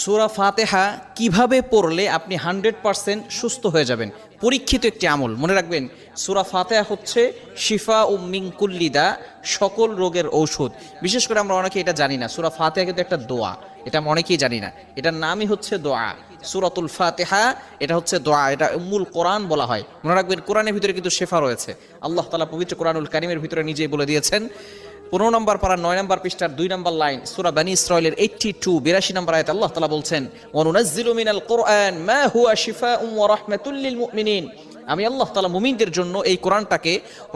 সুরা ফাতেহা কীভাবে পড়লে আপনি হান্ড্রেড পারসেন্ট সুস্থ হয়ে যাবেন? পরীক্ষিত একটি আমল, মনে রাখবেন, সুরা ফাতেহা হচ্ছে শিফা ও মিঙ্কুল্লিদা সকল রোগের ঔষধ। বিশেষ করে আমরা অনেকে এটা জানি না, সুরা ফাতেহা কিন্তু একটা দোয়া। এটা আমরা অনেকেই জানি না। এটার নামই হচ্ছে দোয়া। সুরাতুল ফাতেহা, এটা হচ্ছে দোয়া, এটা মূল কোরআন বলা হয়। মনে রাখবেন, কোরআনের ভিতরে কিন্তু শেফা রয়েছে। আল্লাহ তালা পবিত্র কোরআনুল কারিমের ভিতরে নিজেই বলে দিয়েছেন পনেরো নম্বর পারা নয় নম্বর পৃষ্ঠার দুই নম্বর লাইন সুরা বানি ইসরায়েলের এইটটি টু বিরাশি নম্বর আয়াত আল্লাহ তালা বলছেন মিনাল কোরআন মা হুয়া শিফাউম ওয়া রাহমাতুল লিল মুমিনিন। আমি আল্লাহ তালা মুমিনদের জন্য এই কোরআনটাকে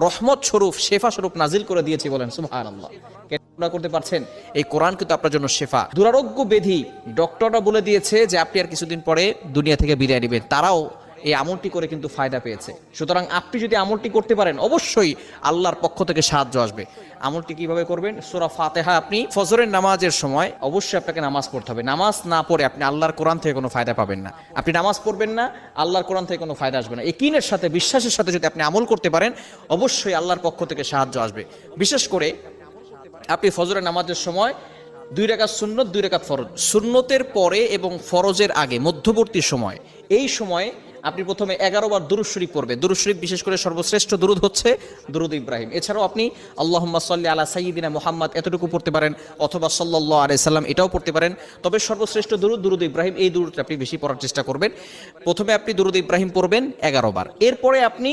রহমত স্বরূপ, শেফা স্বরূপ নাজিল করে দিয়েছি বলেন, সুবহানাল্লাহ। কেন করতে পারছেন? এই কোরআন কিন্তু আপনার জন্য শেফা। দুরারোগ্য বেধি ডক্টররা বলে দিয়েছে যে আপনি আর কিছুদিন পরে দুনিয়া থেকে বিদায় নেবেন। তারাও এই আমলটি করে কিন্তু ফায়দা পেয়েছে। সুতরাং আপনি যদি আমলটি করতে পারেন, অবশ্যই আল্লাহর পক্ষ থেকে সাহায্য আসবে। আমলটি কীভাবে করবেন? সুরা ফাতেহা আপনি ফজরের নামাজের সময় অবশ্যই আপনাকে নামাজ পড়তে হবে। নামাজ না পড়ে আপনি আল্লাহর কোরআন থেকে কোনো ফায়দা পাবেন না। আপনি নামাজ পড়বেন না, আল্লাহর কোরআন থেকে কোনো ফায়দা আসবে না। একিনের সাথে, বিশ্বাসের সাথে যদি আপনি আমল করতে পারেন, অবশ্যই আল্লাহর পক্ষ থেকে সাহায্য আসবে। বিশেষ করে আপনি ফজরের নামাজের সময় দুই রেখাত সুন্নত, দুই রেখাত ফরজ। সুন্নতের পরে এবং ফরজের আগে, মধ্যবর্তী সময়, এই সময়ে আপনি প্রথমে এগারো বার দুরুদ শরীফ পড়বেন দুরুদ শরীফ বিশেষ করে সর্বশ্রেষ্ঠ দুরুদ হচ্ছে দুরুদ ইব্রাহিম। এছাড়াও আপনি আল্লাহ সাল্লি আলা সাইদিনা মোহাম্মদ এতটুকু পড়তে পারেন অথবা সাল্লাহ আলাই সাল্লাম এটাও পড়তে পারেন। তবে সর্বশ্রেষ্ঠ দুরুদ দুরুদ ইব্রাহিম, এই দুরুদটা আপনি বেশি পড়ার চেষ্টা করবেন। প্রথমে আপনি দুরুদ ইব্রাহিম পড়বেন এগারো বার। এরপরে আপনি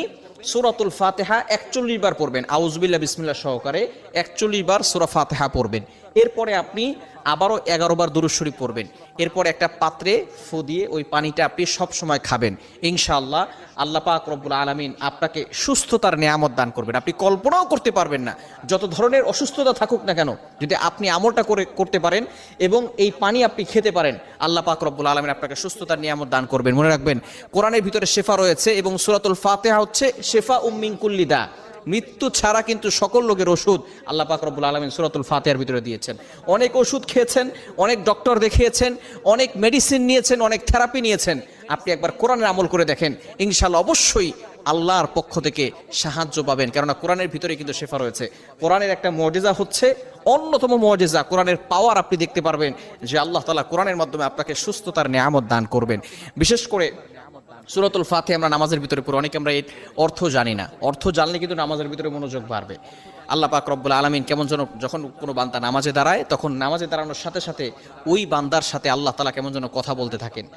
সুরাতুল ফাতেহা একচল্লিশ বার পড়বেন। আউজবিল্লা বিসমিল্লা সহকারে একচল্লিশ বার সুরা ফাতেহা পড়বেন। এরপরে আপনি আবারও এগারো বার দুরুদ শরীফ পড়বেন। এরপর একটা পাত্রে ফু দিয়ে ওই পানিটা আপনি সব সময় খাবেন। ইনশাআল্লাহ আল্লাহ পাক রব্বুল আলমিন আপনাকে সুস্থতার নিয়ামত দান করবেন। আপনি কল্পনাও করতে পারবেন না। যত ধরনের অসুস্থতা থাকুক না কেন, যদি আপনি আমলটা করে, করতে পারেন এবং এই পানি আপনি খেতে পারেন, আল্লাহ পাক রব্বুল আলমিন আপনাকে সুস্থতার নিয়ামত দান করবেন। মনে রাখবেন, কোরআনের ভিতরে শেফা রয়েছে এবং সুরাতুল ফাতেহা হচ্ছে শেফা উম্মিং কুল্লিদা মৃত্যু ছাড়া কিন্তু সকল লোকের ওষুধ আল্লাহ পাক রব্বুল আলমিন সুরাতুল ফাতেহার ভিতরে দিয়েছেন। অনেক ওষুধ খেয়েছেন, অনেক ডক্টর দেখিয়েছেন, অনেক মেডিসিন নিয়েছেন, অনেক থেরাপি নিয়েছেন। আপনি একবার কোরআনের আমল করে দেখেন ইনশাল্লাহ অবশ্যই আল্লাহর পক্ষ থেকে সাহায্য পাবেন। কেননা কোরআনের ভিতরে কিন্তু শেফা রয়েছে। কোরআনের একটা মজেজা হচ্ছে, অন্যতম মজেজা, কোরআনের পাওয়ার আপনি দেখতে পারবেন যে আল্লাহ তালা কোরআনের মাধ্যমে আপনাকে সুস্থতার নিয়ামত দান করবেন। বিশেষ করে সুরতুল ফাতে আমরা নামাজের ভিতরে পড়ি, অনেকে আমরা এর অর্থ জানি না। অর্থ জানলে কিন্তু নামাজের ভিতরে মনোযোগ বাড়বে। আল্লাহ পাক রব্বুল আলমিন কেমন যেন যখন কোনো বান্দা নামাজে দাঁড়ায়, তখন নামাজে দাঁড়ানোর সাথে সাথে ওই বান্দার সাথে আল্লাহ তালা কেমন যেন কথা বলতে থাকেন।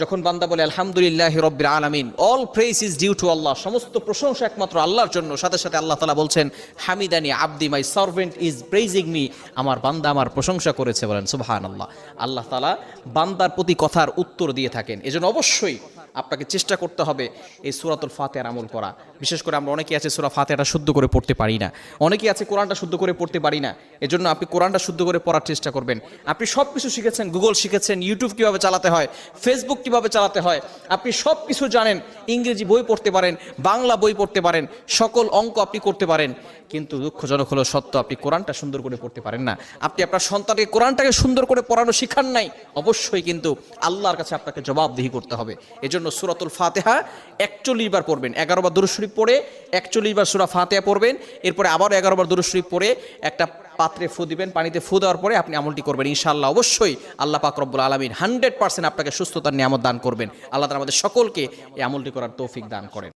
যখন বান্দা বলে, আলহামদুলিল্লাহ রব্বির আলামিন all praise is due to Allah সমস্ত প্রশংসা একমাত্র আল্লাহর জন্য। সাথে সাথে আল্লাহ তালা বলছেন, হামিদানি আব্দি my servant is praising me আমার বান্দা আমার প্রশংসা করেছে বলেন সুবহান আল্লাহ আল্লাহ তালা বান্দার প্রতি কথার উত্তর দিয়ে থাকেন। এজন্য অবশ্যই আপনাকে চেষ্টা করতে হবে এই সুরাতুল ফাতেহার আমল করা। বিশেষ করে আমরা অনেকেই আছে সুরা ফাতেহাটা শুদ্ধ করে পড়তে পারি না। অনেকেই আছে কোরআনটা শুদ্ধ করে পড়তে পারি না। এজন্য আপনি কোরআনটা শুদ্ধ করে পড়ার চেষ্টা করবেন। আপনি সব কিছু শিখেছেন, গুগল শিখেছেন, ইউটিউব কীভাবে চালাতে হয়, ফেসবুক কীভাবে চালাতে হয়, আপনি সব কিছু জানেন, ইংরেজি বই পড়তে পারেন, বাংলা বই পড়তে পারেন, সকল অঙ্ক আপনি করতে পারেন, কিন্তু দুঃখজনক হলো সত্য, আপনি কোরআনটা সুন্দর করে পড়তে পারেন না। আপনি আপনার সন্তানকে কোরআনটাকে সুন্দর করে পড়ানো শিখান নাই, অবশ্যই কিন্তু আল্লাহর কাছে আপনাকে জবাবদিহি করতে হবে। এজন্য সুরাতুল ফাতেহা একচল্লিশ বার পড়বেন। এগারো বার দুরুশরীফ পড়ে, একচল্লিশ বার সুরা ফাতেহা পড়বেন। এরপরে আবার এগারো বার দুরুশরীফ পড়ে একটা পাত্রে ফু দিবেন, পানিতে ফু দেওয়ার পরে আপনি আমলটি করবেন। ইনশাআল্লাহ অবশ্যই আল্লাহ পাক রব্বুল আলমিন হান্ড্রেড পার্সেন্ট আপনাকে সুস্থতার নিয়ামত দান করবেন। আল্লাহ তালা আমাদের সকলকে এই আমলটি করার তৌফিক দান করেন।